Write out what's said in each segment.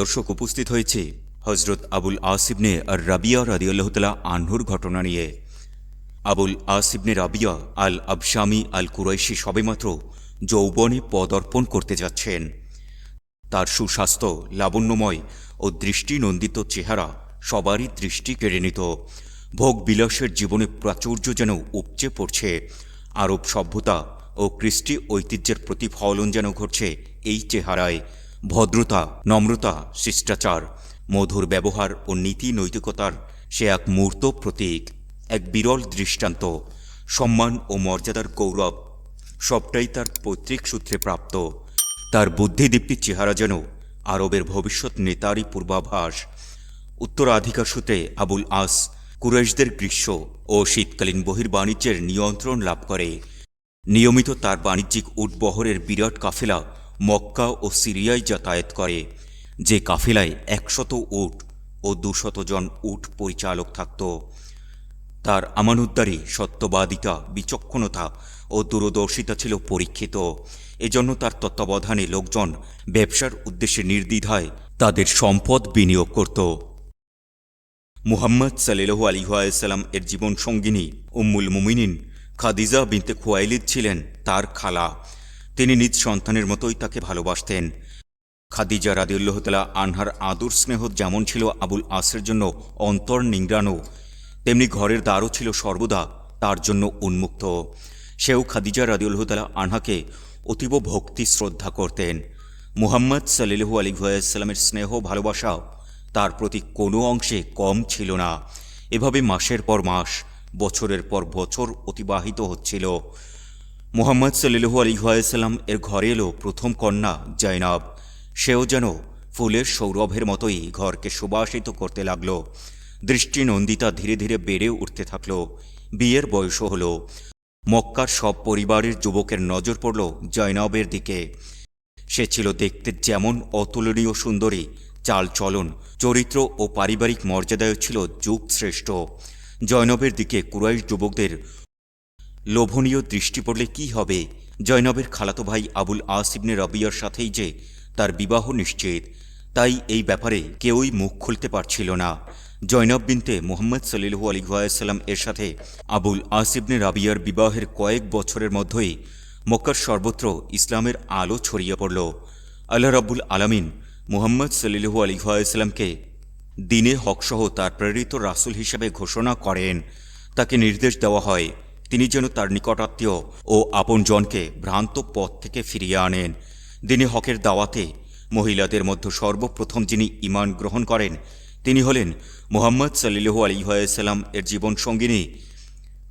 দর্শক উপস্থিত হয়েছে। হজরত আবুল আসিবনে আর রাবিয়া রাদিউল্লাহতালা আহ্নুর ঘটনা নিয়ে। আবুল আসিবনে রাবিয়া আল আবশামি আল কুরাইশি সবেমাত্র যৌবনে পদার্পণ করতে যাচ্ছেন। তার সুস্বাস্থ্য লাবণ্যময় ও দৃষ্টিনন্দিত চেহারা সবারই দৃষ্টি কেড়ে নিত। ভোগ বিলাসের জীবনে প্রাচুর্য যেন উপচে পড়ছে, আরব সভ্যতা ও কৃষ্টি ঐতিহ্যের প্রতিফলন যেন ঘটছে এই চেহারায়। ভদ্রতা, নম্রতা, শিষ্টাচার, মধুর ব্যবহার ও নীতি নৈতিকতার সে এক মূর্ত প্রতীক, এক বিরল দৃষ্টান্ত, সম্মান ও মর্যাদার গৌরব। সবটাই তার পৈতৃক সূত্রে প্রাপ্ত। তার বুদ্ধিদীপ্তি চেহারা যেন আরবের ভবিষ্যৎ নেতারই পূর্বাভাস। উত্তরাধিকার সূত্রে আবুল আস কুরাইশদের গ্রীষ্ম ও শীতকালীন বহির্বাণিজ্যের নিয়ন্ত্রণ লাভ করে। নিয়মিত তার বাণিজ্যিক উটবহরের বিরাট কাফেলা মক্কা ও সিরিয়ায় যাতায়াত করে, যে কাফেলায় একশত উট ও দুশত জন উট পরিচালক থাকত। তার আমানুদ্দারী সত্যবাদিতা, বিচক্ষণতা ও দূরদর্শিতা ছিল পরীক্ষিত। এজন্য তার তত্ত্বাবধানে লোকজন ব্যবসার উদ্দেশ্যে নির্দ্বিধায় তাদের সম্পদ বিনিয়োগ করত। মুহাম্মদ সাল্লু আলিহাসাল্লাম এর জীবন সঙ্গিনী উম্মুল মুমিনিন খাদিজা বিনতে খোয়াইলিদ ছিলেন তার খালা। তিনি নিজ সন্তানের মতোই তাকে ভালোবাসতেন। খাদিজা রাদিউল্লাহতালা আনহার আদর স্নেহ যেমন ছিল আবুল আসের জন্য অন্তর নিংড়ানো, তেমনি ঘরের দ্বারও ছিল সর্বদা তার জন্য উন্মুক্ত। সেও খাদিজা রাদিউল্লাহতালা আনহাকে অতীব ভক্তি, শ্রদ্ধা করতেন। মুহাম্মদ সাল্লু আলিহাসাল্লামের স্নেহ ভালোবাসা তার প্রতি কোনো অংশে কম ছিল না। এভাবে মাসের পর মাস, বছরের পর বছর অতিবাহিত হচ্ছিল। মোহাম্মদ সাল্লু আলিহাসাল্লাম এর ঘরে এলো প্রথম কন্যা জৈনাব সেও যেন ফুলের সৌরভের মতোই ঘরকে সুবাসিত করতে লাগল। দৃষ্টিনন্দিতা ধীরে ধীরে বেড়ে উঠতে থাকল। বিয়ের বয়সও হল। মক্কার সব পরিবারের যুবকের নজর পড়ল জয়নবের দিকে। সে ছিল দেখতে যেমন অতুলনীয় সুন্দরী, চালচলন, চরিত্র ও পারিবারিক মর্যাদায় ছিল যুগ শ্রেষ্ঠ জয়নবের দিকে কুরাইশ যুবকদের লোভনীয় দৃষ্টি পড়লে কি হবে? জয়নবের খালাতো ভাই আবুল আসিবনে রবিয়ার সাথেই যে তার বিবাহ নিশ্চিত। তাই এই ব্যাপারে কেউই মুখ খুলতে পারছিল না। জয়নব বিনতে মোহাম্মদ সলিলহু আলিহাসাল্লাম এর সাথে আবুল আসিবনে রাবিয়ার বিবাহের কয়েক বছরের মধ্যেই মক্কার সর্বত্র ইসলামের আলো ছড়িয়ে পড়ল। আল্লাহ রাব্বুল আলামিন মুহাম্মদ সলিলহু আলিহাসাল্লামকে দিনে হকসহ তার প্রেরিত রাসুল হিসেবে ঘোষণা করেন। তাকে নির্দেশ দেওয়া হয় তিনি যেন তার নিকটাত্মীয় ও আপনজনকে ভ্রান্ত পথ থেকে ফিরিয়ে আনেন। দিনে হকের দাওয়াতে মহিলাদের মধ্যে সর্বপ্রথম যিনি ইমান গ্রহণ করেন, তিনি হলেন মোহাম্মদ সাল্লু আলিহাসাল্লাম এর জীবন সঙ্গিনী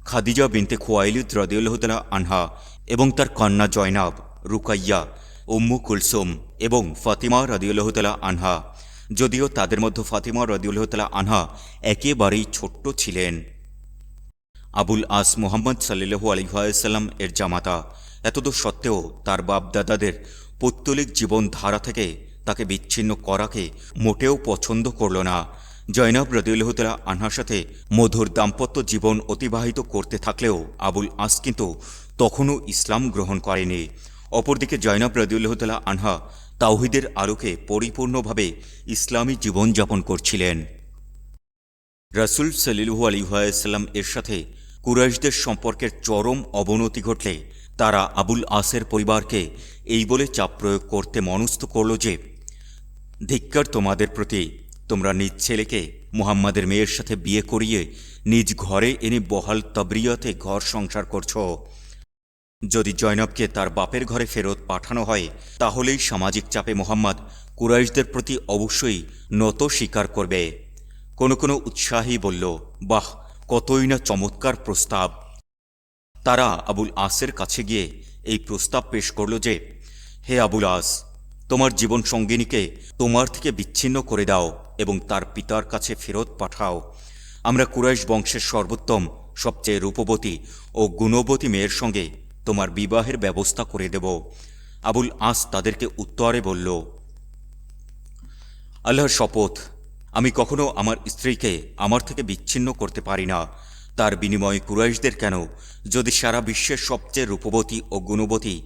খাদিজা বিনতে খোয়াইলুদ রদিউল্লাহতালা আনহা এবং তার কন্যা জয়নাব, রুকাইয়া, উম্মু কুলসুম এবং ফাতিমা রদিউল্লাহতালা আনহা। যদিও তাদের মধ্যে ফাতিমা রদিউল্লাহতালা আনহা একেবারেই ছোট্ট ছিলেন। আবুল আস মোহাম্মদ সাল্লু আলিহাসাল্লাম এর জামাতা। এতদূর সত্ত্বেও তার বাপদাদাদের পৌত্তলিক জীবনধারা থেকে তাকে বিচ্ছিন্ন করাকে মোটেও পছন্দ করল না। জয়নাব রদিউল্লাহতালা আনহার সাথে মধুর দাম্পত্য জীবন অতিবাহিত করতে থাকলেও আবুল আস কিন্তু তখনও ইসলাম গ্রহণ করেনি। অপরদিকে জয়নাব রদিউল্লাহতালা আনহা তাওহিদের আলোকে পরিপূর্ণভাবে ইসলামী জীবনযাপন করছিলেন। রাসুল সাল্লু আলিহাসাল্লাম এর সাথে কুরাইশদের সম্পর্কের চরম অবনতি ঘটলে তারা আবুল আসের পরিবারকে এই বলে চাপ প্রয়োগ করতে মনস্থ করল যে, ধিক্কার তোমাদের প্রতি। তোমরা নিজ ছেলেকে মুহাম্মাদের মেয়ের সাথে বিয়ে করিয়ে নিজ ঘরে এনে বহাল তবরিয়াতে ঘর সংসার করছ। যদি জয়নবকে তার বাপের ঘরে ফেরত পাঠানো হয়, তাহলেই সামাজিক চাপে মোহাম্মদ কুরাইশদের প্রতি অবশ্যই নত স্বীকার করবে। কোনো কোনো উৎসাহী বলল, বাহ! কতই না চমৎকার প্রস্তাব। তারা আবুল আসের কাছে গিয়ে এই প্রস্তাব পেশ করল যে, হে আবুল আস, তোমার জীবন সঙ্গিনীকে তোমার থেকে বিচ্ছিন্ন করে দাও এবং তার পিতার কাছে ফেরত পাঠাও। আমরা কুরাইশ বংশের সর্বোত্তম, সবচেয়ে রূপবতী ও গুণবতী মেয়ের সঙ্গে তোমার বিবাহের ব্যবস্থা করে দেব। আবুল আস তাদেরকে উত্তরে বলল, আল্লাহর শপথ আমি কখনো আমার স্ত্রীকে আমার থেকে বিচ্ছিন্ন করতে পারি না। তার বিনিময়ে কুরাইশদের কেন? যদি সারা বিশ্বের সবচেয়ে রূপবতী ও গুণবতী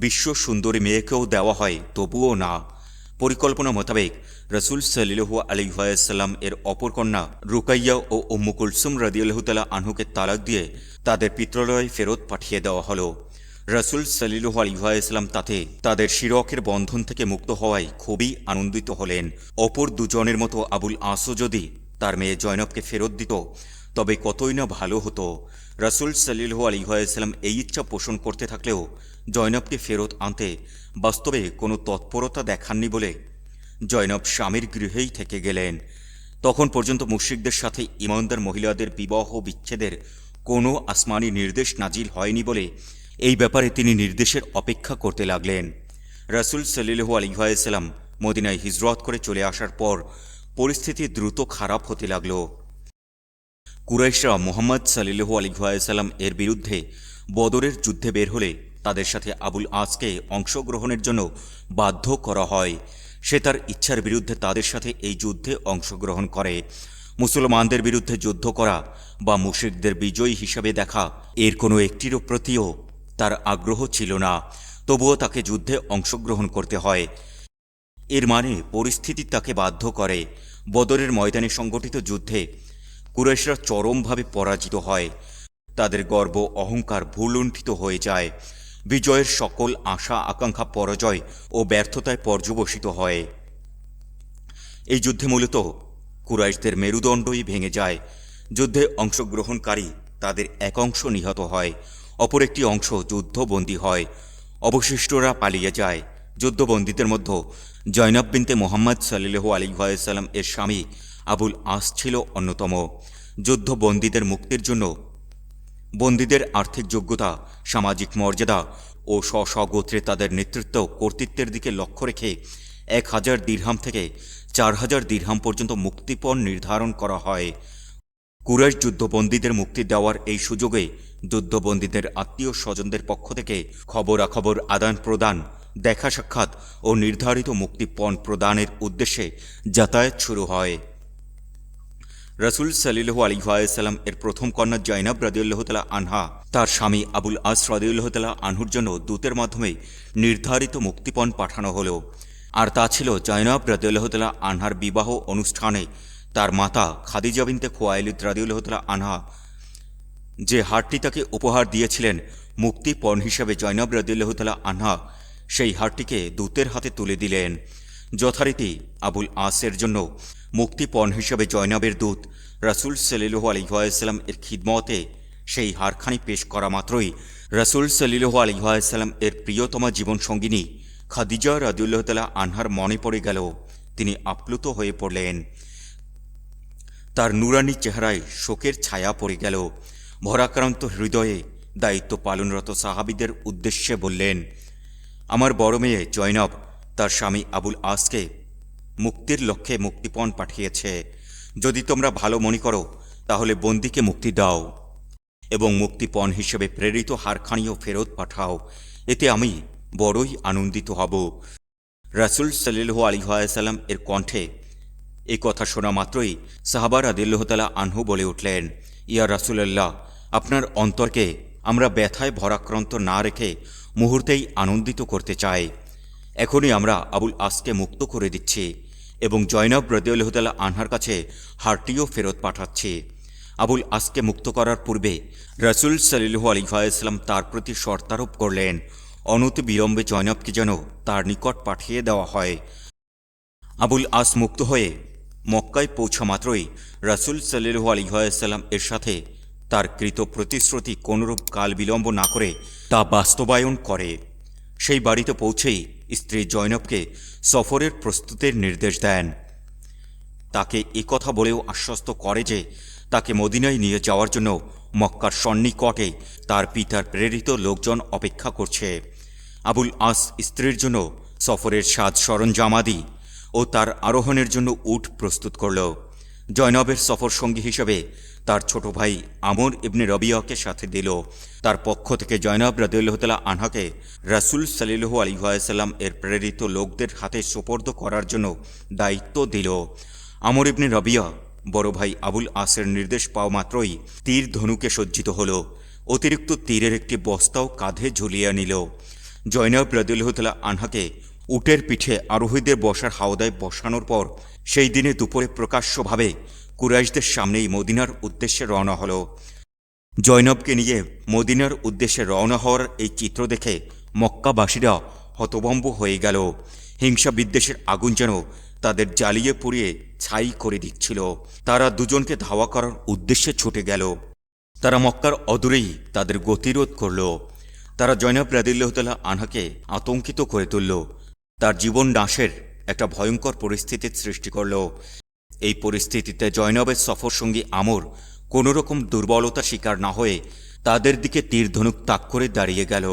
বিশ্ব সুন্দরী মেয়েকেও দেওয়া হয়, তবুও না। পরিকল্পনা মোতাবেক রসুল সাল্লু আলিহাসাল্লাম এর অপর কন্যা রুকাইয়া ও উম্মু কুলসুম আনহুকে তালাক দিয়ে তাদের পিত্রালয়ে ফেরত পাঠিয়ে দেওয়া হলো। রসুল সাল্লু আলিহাসাল্লাম তাতে তাদের শিরকের বন্ধন থেকে মুক্ত হওয়ায় খুবই আনন্দিত হলেন। অপর দুজনের মতো আবুল আসও যদি তার মেয়ে জয়নবকে ফেরত দিত, তবে কতই না ভালো হতো। রাসুল সাল্লু আলিহাসাল্লাম এই ইচ্ছা পোষণ করতে থাকলেও জয়নবকে ফেরত আনতে বাস্তবে কোনো তৎপরতা দেখাননি বলে জয়নব স্বামীর গৃহেই থেকে গেলেন। তখন পর্যন্ত মুশ্রিকদের সাথে ইমানদার মহিলাদের বিবাহ বিচ্ছেদের কোনো আসমানি নির্দেশ নাজিল হয়নি বলে এই ব্যাপারে তিনি নির্দেশের অপেক্ষা করতে লাগলেন। রাসুল সাল্লু আলিহাসাল্লাম মদিনায় হিজরত করে চলে আসার পর পরিস্থিতি দ্রুত খারাপ হতে লাগল। কুরাইশরা মোহাম্মদ সাল্লু আলিহাসাল্লাম এর বিরুদ্ধে বদরের যুদ্ধে বের হলে তাদের সাথে আবুল আজকে অংশগ্রহণের জন্য বাধ্য করা হয়। সে তার ইচ্ছার বিরুদ্ধে তাদের সাথে এই যুদ্ধে অংশগ্রহণ করে। মুসলমানদের বিরুদ্ধে যুদ্ধ করা বা মুশিকদের বিজয়ী হিসাবে দেখা এর কোনো একটিরও প্রতিও তার আগ্রহ ছিল না, তবুও তাকে যুদ্ধে অংশগ্রহণ করতে হয়। এর মানে পরিস্থিতি তাকে বাধ্য করে। বদরের ময়দানে সংগঠিত যুদ্ধে কুরাইশরা চরমভাবে পরাজিত হয়। তাদের গর্ব, অহংকার ভুলুণ্ঠিত হয়ে যায়। বিজয়ের সকল আশা, আকাঙ্ক্ষা, পরাজয় ও ব্যর্থতায় পর্যবসিত হয়। এই যুদ্ধে মূলত কুরাইশদের মেরুদণ্ডই ভেঙে যায়। যুদ্ধে অংশগ্রহণকারী তাদের এক অংশ নিহত হয়। অপর একটি অংশ যুদ্ধবন্দী হয়। অবশিষ্টরা পালিয়ে যায়। যুদ্ধবন্দীদের মধ্যে জয়নব বিনতে মোহাম্মদ সাল্লু আলী সাল্লাম এর স্বামী আবুল আস ছিল অন্যতম। যুদ্ধবন্দীদের মুক্তির জন্য বন্দীদের আর্থিক যোগ্যতা, সামাজিক মর্যাদা ও স্ব তাদের নেতৃত্ব কর্তৃত্বের দিকে লক্ষ্য রেখে এক হাজার দীর্হাম থেকে চার হাজার দীর্হাম পর্যন্ত মুক্তিপণ নির্ধারণ করা হয়। কুরাইশ যুদ্ধবন্দীদের মুক্তি দেওয়ার এই সুযোগে যুদ্ধবন্দীদের আত্মীয় স্বজনদের পক্ষ থেকে খবরাখবর আদান প্রদান, দেখা সাক্ষাৎ ও নির্ধারিত মুক্তিপণ প্রদানের উদ্দেশ্যে যাতায়াত শুরু হয়। রসুল সাল্লু আলিহাসাল্লাম এর প্রথম কন্যা জৈনব রদিউল্লাহ তালা আনহা, তার স্বামী আবুল আস রদিউল্লাহ তালা আনহুর জন্য দূতের মাধ্যমে নির্ধারিত মুক্তিপণ পাঠানো হলো। আর তা ছিল জৈনব রদিউল্লাহ তালা আনহার বিবাহ অনুষ্ঠানে। তার মাতা খাদিজা বিনতে খোয়াইলিদ রদিউল্লাহ তালা আনহা যে হারটি তাকে উপহার দিয়েছিলেন মুক্তিপণ হিসাবে জৈনব রদিউল্লাহ তালা আনহা, সেই হারটিকে দূতের হাতে তুলে দিলেন। যথারীতি আবুল আসের জন্য মুক্তিপণ হিসাবে জয়নাবের দূত রাসুল সাল্লু আলিহাসাল্লাম এর খিদমতে সেই হারখানি পেশ করা মাত্রই রাসুল সাল্লু আলিহাসাল্লাম এর প্রিয়তমা জীবনসঙ্গিনী খাদিজা রাদিউল্লাহ আনহার মনে পড়ে গেল। তিনি আপ্লুত হয়ে পড়লেন। তার নুরানি চেহারায় শোকের ছায়া পড়ে গেল। ভরাক্রান্ত হৃদয়ে দায়িত্ব পালনরত সাহাবিদের উদ্দেশ্যে বললেন, আমার বড় মেয়ে জয়নব, তার স্বামী আবুল আসকে মুক্তির লক্ষ্যে মুক্তিপণ পাঠিয়েছে। যদি তোমরা ভালো মনে করো, তাহলে বন্দিকে মুক্তি দাও এবং মুক্তিপণ হিসেবে প্রেরিত হারখানিও ফেরত পাঠাও। এতে আমি বড়ই আনন্দিত হব। রাসুল সাল্লু আলিহাসাল্লাম এর কণ্ঠে এই কথা শোনা মাত্রই সাহাবার আদিল্লাহতালা আনহু বলে উঠলেন, ইয়া রাসুলাল্লাহ আপনার অন্তরকে আমরা ব্যথায় ভরাক্রান্ত না রেখে মুহূর্তেই আনন্দিত করতে চাই। এখনই আমরা আবুল আসকে মুক্ত করে দিচ্ছি এবং জয়নব রদিউল্লাহতাল্লাহ আনহার কাছে হারটিও ফেরত পাঠাচ্ছি। আবুল আসকে মুক্ত করার পূর্বে রাসুল সাল্লু আলিহাইসলাম তার প্রতি শর্তারোপ করলেন, অনতি বিলম্বে জয়নবকে যেন তার নিকট পাঠিয়ে দেওয়া হয়। আবুল আস মুক্ত হয়ে মক্কায় পৌঁছা মাত্রই রাসুল সাল্লু আলিহাসাল্লাম এর সাথে তার কৃত প্রতিশ্রুতি কোনরূপ কাল বিলম্ব না করে তা বাস্তবায়ন করে। সেই বাড়িতে পৌঁছেই স্ত্রী জয়নবকে সফরের প্রস্তুতের নির্দেশ দেন। তাকে কথা বলেও আশ্বস্ত করে যে তাকে মদিনায় নিয়ে যাওয়ার জন্য মক্কার সন্নিকটে তার পিতার প্রেরিত লোকজন অপেক্ষা করছে। আবুল আস স্ত্রীর জন্য সফরের সাজ সরঞ্জামাদি ও তার আরোহণের জন্য উট প্রস্তুত করল। জয়নবের সফর সঙ্গী হিসেবে তার ছোট ভাই আমর ইবনে রবিয়াকে সাথে দিল। তার পক্ষ থেকে জয়নব রদুল্লাহতালা আনহাকে রাসুল সালিলহু আলিহাসাল্লাম এর প্রেরিত লোকদের হাতে সোপর্দ করার জন্য দায়িত্ব দিল। আমর ইবনে রবিয়া, বড় ভাই আবুল আসের নির্দেশ পাওয়া মাত্রই তীর ধনুকে সজ্জিত হল। অতিরিক্ত তীরের একটি বস্তাও কাঁধে ঝুলিয়ে নিল। জয়নব রদুল্লাহতালা আনহাকে উটের পিঠে আরোহীদের বসার হাওদায় বসানোর পর সেই দিনে দুপুরে প্রকাশ্যভাবে কুরাইশদের সামনেই মদিনার উদ্দেশ্যে রওনা হল। জয়নবকে নিয়ে মদিনার উদ্দেশ্যে রওনা হওয়ার এই চিত্র দেখে মক্কাবাসীরা হতভম্ব হয়ে গেল। হিংসা বিদ্বেষের আগুন যেন তাদের জ্বালিয়ে পুড়িয়ে ছাই করে দিচ্ছিল। তারা দুজনকে ধাওয়া করার উদ্দেশ্যে ছুটে গেল। তারা মক্কার অদূরেই তাদের গতিরোধ করল। তারা জয়নব রাদিল্লাহতাল্লাহ আনহাকে আতঙ্কিত করে তুলল। তার জীবন নাশের একটা ভয়ঙ্কর পরিস্থিতির সৃষ্টি করল। এই পরিস্থিতিতে জয়নবের সফরসঙ্গী আমর কোনো রকম দুর্বলতা শিকার না হয়ে তাদের দিকে তীর ধনুক তাক করে দাঁড়িয়ে গেল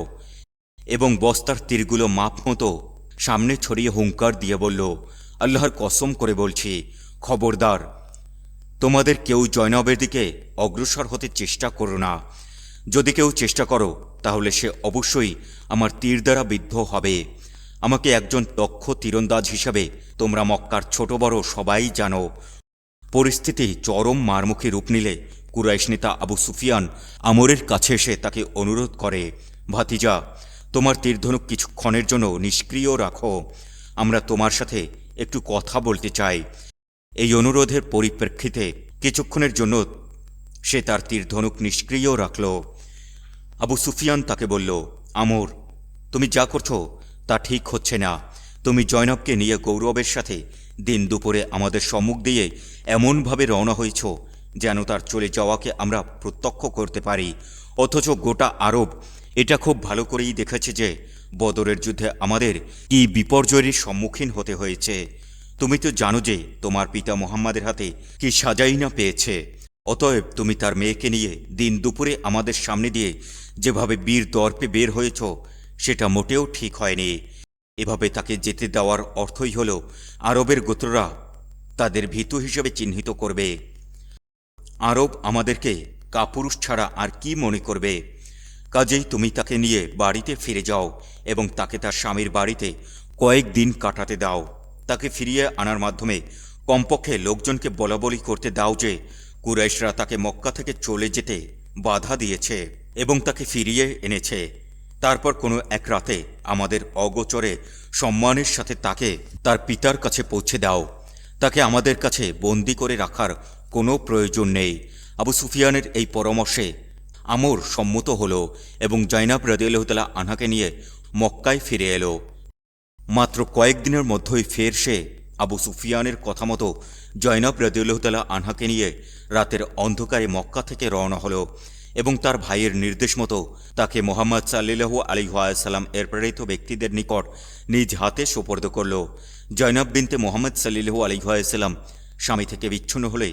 এবং বস্তার তীরগুলো মাপ মতো সামনে ছড়িয়ে হুঙ্কার দিয়ে বলল, আল্লাহর কসম করে বলছি, খবরদার, তোমাদের কেউ জয়নবের দিকে অগ্রসর হতে চেষ্টা করো না। যদি কেউ চেষ্টা করো, তাহলে সে অবশ্যই আমার তীর দ্বারা বিদ্ধ হবে। আমাকে একজন দক্ষ তীরন্দাজ হিসাবে তোমরা মক্কার ছোট বড় সবাই জানো। পরিস্থিতি চরম মারমুখী রূপ নিলে কুরাইশ নেতা আবু সুফিয়ান আমরের কাছে এসে তাকে অনুরোধ করে, ভাতিজা, তোমার তীরধনুক কিছুক্ষণের জন্য নিষ্ক্রিয় রাখো। আমরা তোমার সাথে একটু কথা বলতে চাই। এই অনুরোধের পরিপ্রেক্ষিতে কিছুক্ষণের জন্য সে তার তীরধনুক নিষ্ক্রিয় রাখল। আবু সুফিয়ান তাকে বলল, আমর, তুমি যা করছ তা ঠিক হচ্ছে না। তুমি জয়নবকে নিয়ে গৌরবের সাথে দিন দুপুরে আমাদের সম্মুখ দিয়ে এমনভাবে রওনা হয়েছ যেন তার চলে যাওয়াকে আমরা প্রত্যক্ষ করতে পারি। অথচ গোটা আরব এটা খুব ভালো করেই দেখেছে যে বদরের যুদ্ধে আমাদের কি বিপর্যয়ের সম্মুখীন হতে হয়েছে। তুমি তো জানো যে তোমার পিতা মোহাম্মদের হাতে কি সাজাই না পেয়েছে। অতএব তুমি তার মেয়েকে নিয়ে দিন দুপুরে আমাদের সামনে দিয়ে যেভাবে বীর দর্পে বের হয়েছ সেটা মোটেও ঠিক হয়নি। এভাবে তাকে যেতে দেওয়ার অর্থই হল, আরবের গোত্ররা তাদের ভীতু হিসেবে চিহ্নিত করবে। আরব আমাদেরকে কাপুরুষ ছাড়া আর কি মনে করবে? কাজেই তুমি তাকে নিয়ে বাড়িতে ফিরে যাও এবং তাকে তার স্বামীর বাড়িতে কয়েক দিন কাটাতে দাও। তাকে ফিরিয়ে আনার মাধ্যমে কমপক্ষে লোকজনকে বলাবলি করতে দাও যে, কুরাইশরা তাকে মক্কা থেকে চলে যেতে বাধা দিয়েছে এবং তাকে ফিরিয়ে এনেছে। তারপর কোনো এক রাতে আমাদের অগোচরে সম্মানের সাথে তাকে তার পিতার কাছে পৌঁছে দাও। তাকে আমাদের কাছে বন্দি করে রাখার কোনো প্রয়োজন নেই। আবু সুফিয়ানের এই পরামর্শে আমর সম্মত হল এবং জৈনাব রদিয়াল্লাহতালা আনহাকে নিয়ে মক্কায় ফিরে এলো। মাত্র কয়েকদিনের মধ্যেই ফের সে আবু সুফিয়ানের কথা মতো জয়নব রদিউল্লাহতালা আনহাকে নিয়ে রাতের অন্ধকারে মক্কা থেকে রওনা হলো। এবং তার ভাইয়ের নির্দেশ মতো তাকে মোহাম্মদ সাল্লিল্লাহু আলী সাল্লাম এর প্রেরিত ব্যক্তিদের নিকট নিজ হাতে সোপর্দ করল। জয়নব বিনতে মোহাম্মদ সাল্লিল্লাহু আলী সাল্লাম স্বামী থেকে বিচ্ছিন্ন হলে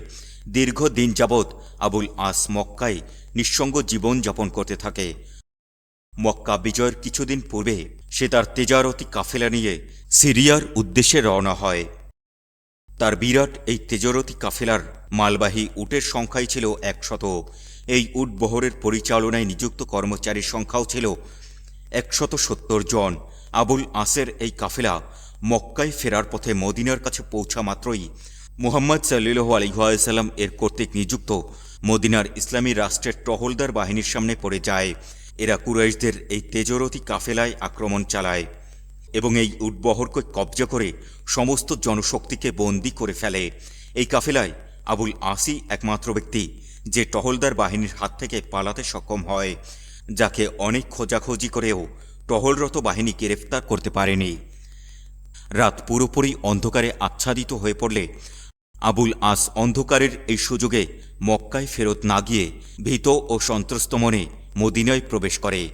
দীর্ঘ দিন যাবৎ আবুল আস মক্কায় নিঃসঙ্গ জীবন যাপন করতে থাকে। মক্কা বিজয়ের কিছুদিন পূর্বে সে তার তেজারতি কাফেলা নিয়ে সিরিয়ার উদ্দেশ্যে রওনা হয়। তার বিরাট এই তেজরতি কাফেলার মালবাহী উটের সংখ্যাই ছিল একশত। এই উটবহরের পরিচালনায় নিযুক্ত কর্মচারীর সংখ্যাও ছিল একশত সত্তর জন। আবুল আসের এই কাফেলা মক্কায় ফেরার পথে মদিনার কাছে পৌঁছা মাত্রই মুহাম্মদ সাল্লিল্লাহু আলিহাসাল্লাম এর কর্তৃক নিযুক্ত মদিনার ইসলামী রাষ্ট্রের টহলদার বাহিনীর সামনে পড়ে যায়। এরা কুরাইশদের এই তেজরতি কাফেলায় আক্রমণ চালায় এবং এই উটবহরকে কবজা করে সমস্ত জনশক্তিকে বন্দি করে ফেলে। এই কাফেলায় আবুল আসি একমাত্র ব্যক্তি। যে টহলদার বাহিনীর হাত থেকে পালাতে সক্ষম হয়, যাকে অনেক খোঁজাখোঁজি করেও টহলরত বাহিনী গ্রেফতার করতে পারেনি। রাত পুরোপুরি অন্ধকারে আচ্ছাদিত হয়ে পড়লে আবুল আস অন্ধকারের এই সুযোগে মক্কায় ফেরত না গিয়ে ভীত ও সন্ত্রস্ত মনে মদিনায় প্রবেশ করে।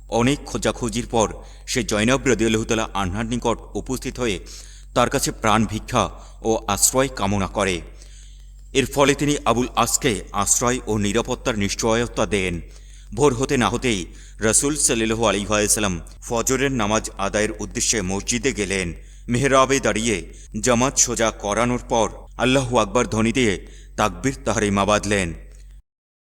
অনেক খোঁজাখুঁজির পর সে জয়নব রদিউল্লাহতালা আনহার নিকট উপস্থিত হয়ে তার কাছে প্রাণ ভিক্ষা ও আশ্রয় কামনা করে। এর ফলে তিনি আবুল আসকে আশ্রয় ও নিরাপত্তার নিশ্চয়তা দেন। ভোর হতে না হতেই রসুল সাল্লু আলিহাসাল্লাম ফজরের নামাজ আদায়ের উদ্দেশ্যে মসজিদে গেলেন। মেহরাবে দাঁড়িয়ে জামাত সোজা করানোর পর আল্লাহু আকবর ধ্বনি দিয়ে তাকবির তাহারিমা বাঁধলেন।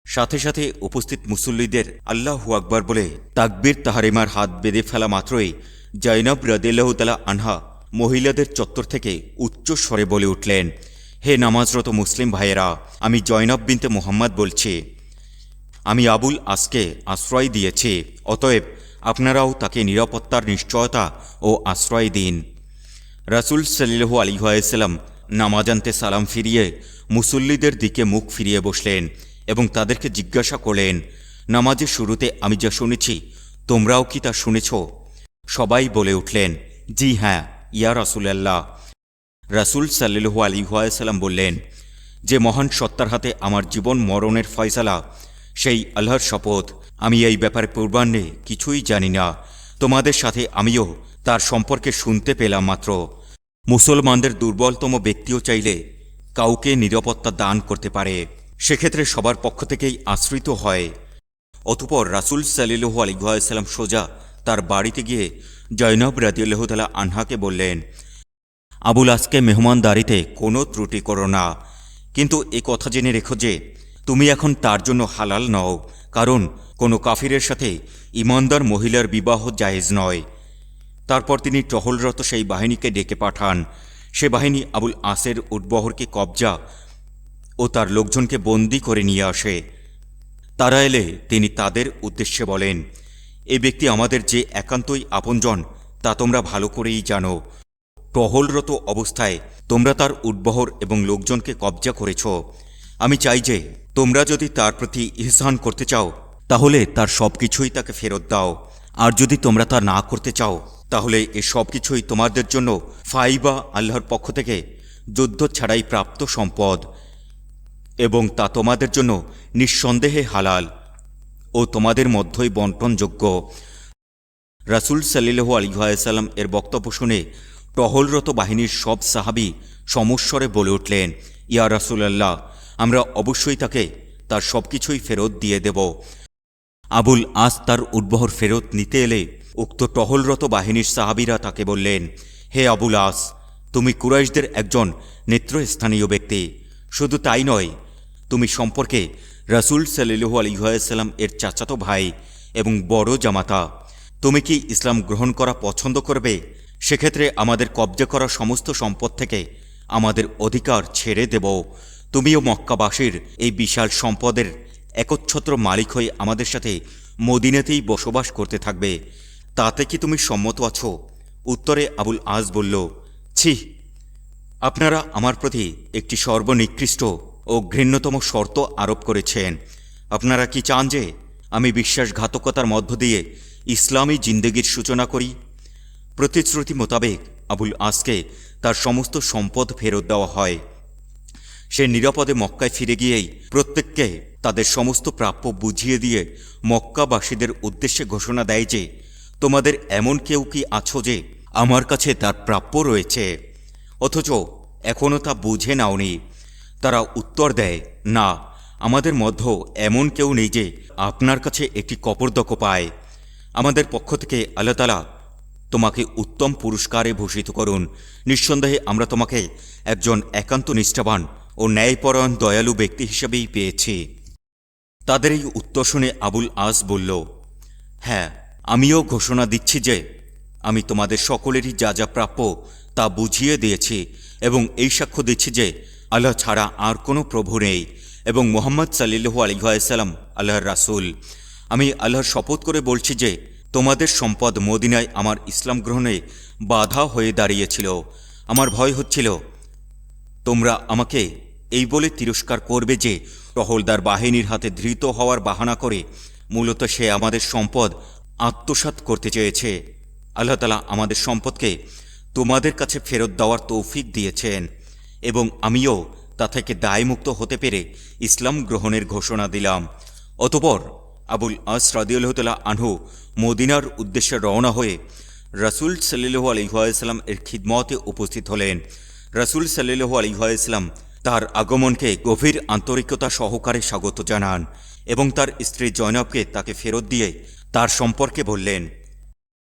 সাথে সাথে উপস্থিত মুসল্লিদের আল্লাহু আকবর বলে তাকবির তাহারিমার হাত বেঁধে ফেলা মাত্রই জৈনব রদিল্লাহতালা আনহা মহিলাদের চত্বর থেকে উচ্চ স্বরে বলে উঠলেন হে নামাজরত মুসলিম ভাইয়েরা, আমি জয়নব বিনতে মোহাম্মদ বলছি। আমি আবুল আসকে আশ্রয় দিয়েছি, অতএব আপনারাও তাকে নিরাপত্তার নিশ্চয়তা ও আশ্রয় দিন। রাসুল সাল্লু নামাজ আনতে সালাম ফিরিয়ে মুসল্লিদের দিকে মুখ ফিরিয়ে বসলেন এবং তাদেরকে জিজ্ঞাসা করলেন, নামাজের শুরুতে আমি যা শুনেছি, তোমরাও কি তা শুনেছ? সবাই বলে উঠলেন, জি হ্যাঁ ইয়া রাসুলাল্লাহ। রাসুল সাল্লু আলিহাসাল্লাম বললেন, যে মহান সত্তার হাতে আমার জীবন মরণের ফয়সালা, সেই আল্লাহর শপথ আমি এই ব্যাপারে পূর্বাহ্নে কিছুই জানি না। তোমাদের সাথে আমিও তার সম্পর্কে শুনতে পেলাম মাত্র। মুসলমানদের দুর্বলতম ব্যক্তিও চাইলে কাউকে নিরাপত্তা দান করতে পারে। সেক্ষেত্রে সবার পক্ষ থেকেই আশ্রিত হয়। অতপর রাসুল সাল্লু আলিহাসাল্লাম সোজা তার বাড়িতে গিয়ে জয়নব রাজিউল্লাহতালা আনহাকে বললেন আবুল আজকে মেহমানদারিতে কোনো ত্রুটি করো না। কিন্তু এ কথা জেনে রেখো যে, তুমি এখন তার জন্য হালাল নও, কারণ কোনো কাফিরের সাথে ইমানদার মহিলার বিবাহ জায়েজ নয়। তারপর তিনি টহলরত সেই বাহিনীকে ডেকে পাঠান। সে বাহিনী আবুল আসের উটবহরকে কবজা ও তার লোকজনকে বন্দি করে নিয়ে আসে। তারা এলে তিনি তাদের উদ্দেশ্যে বলেন, এ ব্যক্তি আমাদের যে একান্তই আপনজন, তা তোমরা ভালো করেই জানো। টহলরত অবস্থায় তোমরা তার উদ্বহর এবং লোকজনকে কবজা করেছ। আমি চাই যে তোমরা যদি তার প্রতি ইহসান করতে চাও, তাহলে তার সব কিছুই তাকে ফেরত দাও। আর যদি তোমরা তা না করতে চাও, তাহলে এ সব কিছুই তোমাদের জন্য ফাইবা আল্লাহর পক্ষ থেকে যুদ্ধ ছাড়াই প্রাপ্ত সম্পদ। এবং তা তোমাদের জন্য নিঃসন্দেহে হালাল ও তোমাদের মধ্যই বন্টনযোগ্য। রাসুল সাল্লু আলিহাসাল্লাম এর বক্তব্য শুনে টহলরত বাহিনীর সব সাহাবি সমস্বরে বলে উঠলেন, ইয়া রাসুলাল্লাহ, আমরা অবশ্যই তাকে, তার সব কিছুই ফেরত দিয়ে দেব। আবুল আস তার উদ্বহর ফেরত নিতে এলে উক্ত টহলরত বাহিনীর সাহাবিরা তাকে বললেন, হে আবুল আস, তুমি কুরাইশদের একজন নেত্রস্থানীয় ব্যক্তি। শুধু তাই নয়, তুমি সম্পর্কে রাসুল সাল্লু আলিহাসাল্লাম এর চাচাতো ভাই এবং বড় জামাতা। তুমি কি ইসলাম গ্রহণ করা পছন্দ করবে? সেক্ষেত্রে আমাদের কবজা করা সমস্ত সম্পদ থেকে আমাদের অধিকার ছেড়ে দেব। তুমিও মক্কাবাসীর এই বিশাল সম্পদের একচ্ছত্র মালিক হয়ে আমাদের সাথে মদিনাতেই বসবাস করতে থাকবে। তাতে কি তুমি সম্মত আছো? উত্তরে আবুল আজ বলল, ছি, আপনারা আমার প্রতি একটি সর্বনিকৃষ্ট ও ঘৃণ্যতম শর্ত আরোপ করেছেন। আপনারা কি চান যে আমি বিশ্বাসঘাতকতার মধ্য দিয়ে ইসলামী জিন্দেগির সূচনা করি? প্রতিশ্রুতি মোতাবেক আবুল আসকে তার সমস্ত সম্পদ ফেরত দেওয়া হয়। সে নিরাপদে মক্কায় ফিরে গিয়েই প্রত্যেককে তাদের সমস্ত প্রাপ্য বুঝিয়ে দিয়ে মক্কাবাসীদের উদ্দেশ্যে ঘোষণা দেয় যে, তোমাদের এমন কেউ কি আছো যে আমার কাছে তার প্রাপ্য রয়েছে? অথচ এখনও তা বুঝে নাওনি। তারা উত্তর দেয়, না, আমাদের মধ্য এমন কেউ নেই যে আপনার কাছে একটি কপর্দক পায়। আমাদের পক্ষ থেকে আল্লাহ তালা তোমাকে উত্তম পুরস্কারে ভূষিত করুন। নিঃসন্দেহে আমরা তোমাকে একজন একান্ত নিষ্ঠাবান ও ন্যায়পরায়ণ দয়ালু ব্যক্তি হিসেবেই পেয়েছি। তাদের এই উত্তর শুনে আবুল আস বলল হ্যাঁ আমিও ঘোষণা দিচ্ছি যে আমি তোমাদের সকলেরই যা যা প্রাপ্য তা বুঝিয়ে দিয়েছি এবং এই সাক্ষ্য দিচ্ছি যে আল্লাহ ছাড়া আর কোনো প্রভু নেই এবং মোহাম্মদ সাল্লু আলিহাসাল্লাম আল্লাহর রাসুল। আমি আল্লাহর শপথ করে বলছি যে তোমাদের সম্পদ মদিনায় আমার ইসলাম গ্রহণে বাধা হয়ে দাঁড়িয়েছিল। আমার ভয় হচ্ছিল। তোমরা আমাকে এই বলে তিরস্কার করবে যে টহলদার বাহিনীর হাতে ধৃত হওয়ার বাহানা করে মূলত সে আমাদের সম্পদ আত্মসাৎ করতে চেয়েছে। আল্লাহ তালা আমাদের সম্পদকে তোমাদের কাছে ফেরত দেওয়ার তৌফিক দিয়েছেন এবং আমিও তা থেকে দায়মুক্ত হতে পেরে ইসলাম গ্রহণের ঘোষণা দিলাম। অতপর আবুল আস রাদিউল্লাহতাল্লাহ আনহু মদিনার উদ্দেশ্যে রওনা হয়ে রাসুল সাল্লু আলিহাসাল্লাম এর খিদমতে উপস্থিত হলেন। রাসুল সাল্লু আলিহাসাল্লাম তার আগমনকে গভীর আন্তরিকতা সহকারে স্বাগত জানান এবং তার স্ত্রী জয়নবকে তাকে ফেরত দিয়ে তার সম্পর্কে বললেন,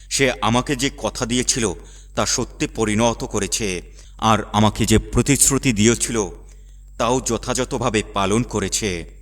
সে আমাকে যে কথা দিয়েছিল তা সত্যি পরিণত করেছে আর আমাকে যে প্রতিশ্রুতি দিয়েছিল তাও যথাযথভাবে পালন করেছে।